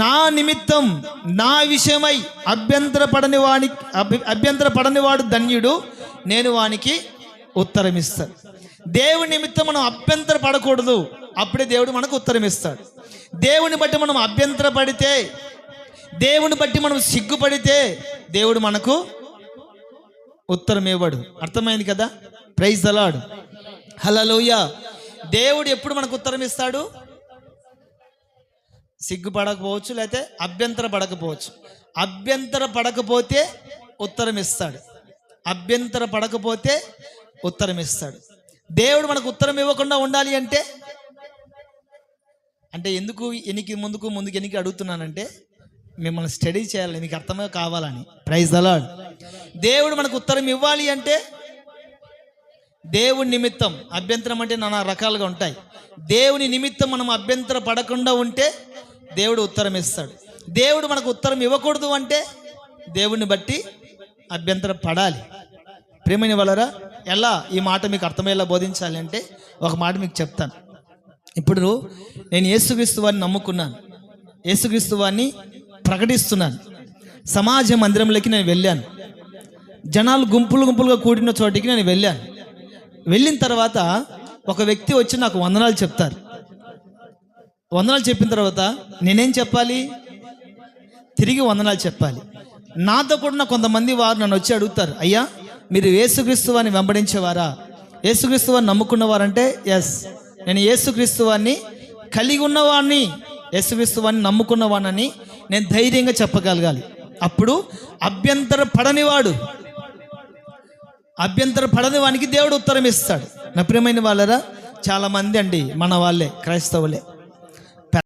నా నిమిత్తం నా విషయమై అభ్యంతరపడని వాడి అభ్యంతరపడని అభ్యంతర వాడు ధన్యుడు నేను వానికి ఉత్తరం ఇస్తాను దేవుని నిమిత్తం మనం అభ్యంతర పడకూడదు అప్పుడే దేవుడు మనకు ఉత్తరం ఇస్తాడు దేవుని బట్టి మనం అభ్యంతర పడితే దేవుని బట్టి మనం సిగ్గుపడితే దేవుడు మనకు ఉత్తరం ఇవ్వడు అర్థమైంది కదా? ప్రైజ్ అలాడు హలలోయ దేవుడు ఎప్పుడు మనకు ఉత్తరం ఇస్తాడు సిగ్గుపడకపోవచ్చు లేకపోతే అభ్యంతర పడకపోవచ్చు అభ్యంతర పడకపోతే ఉత్తరం ఇస్తాడు అభ్యంతర పడకపోతే ఉత్తరం ఇస్తాడు దేవుడు మనకు ఉత్తరం ఇవ్వకుండా ఉండాలి అంటే? అంటే ఎందుకు ఎనికి ముందుకు ముందుకు ఎనికి అడుగుతున్నానంటే మిమ్మల్ని స్టడీ చేయాలి మీకు అర్థమే కావాలని. ప్రైజ్ అలాడ్ దేవుడు మనకు ఉత్తరం ఇవ్వాలి అంటే దేవుడి నిమిత్తం అభ్యంతరం అంటే నానా రకాలుగా ఉంటాయి. దేవుని నిమిత్తం మనం అభ్యంతర పడకుండా ఉంటే దేవుడు ఉత్తరం ఇస్తాడు. దేవుడు మనకు ఉత్తరం ఇవ్వకూడదు అంటే దేవుడిని బట్టి అభ్యంతర పడాలి. ప్రేమని వలరా ఎలా ఈ మాట మీకు అర్థమయ్యేలా బోధించాలి అంటే ఒక మాట మీకు చెప్తాను. ఇప్పుడు నేను యేసుక్రీస్తు వారిని నమ్ముకున్నాను. యేసుక్రీస్తు వారిని ప్రకటిస్తున్నాను. సమాజ మందిరంలోకి నేను వెళ్ళాను. జనాలు గుంపులు గుంపులుగా కూడిన చోటికి నేను వెళ్ళాను. వెళ్ళిన తర్వాత ఒక వ్యక్తి వచ్చి నాకు వందనాలు చెప్తారు. వందనాలు చెప్పిన తర్వాత నేనేం చెప్పాలి? తిరిగి వందనాలు చెప్పాలి. నాతో కూడా కొంతమంది వారు నన్ను వచ్చి అడుగుతారు అయ్యా మీరు యేసుక్రీస్తు వారిని వెంబడించేవారా? యేసుక్రీస్తు వారిని నమ్ముకున్నవారంటే ఎస్ నేను యేసుక్రీస్తు వారిని కలిగి ఉన్నవాడిని యేసుక్రీస్తు వారిని నమ్ముకున్నవాడిని నేను ధైర్యంగా చెప్పగలగాలి. అప్పుడు అభ్యంతర పడనివాడు అభ్యంతర పడని వానికి దేవుడు ఉత్తరం ఇస్తాడు. నా ప్రియమైన వాళ్ళరా చాలామంది అండి మన వాళ్ళే క్రైస్తవులే.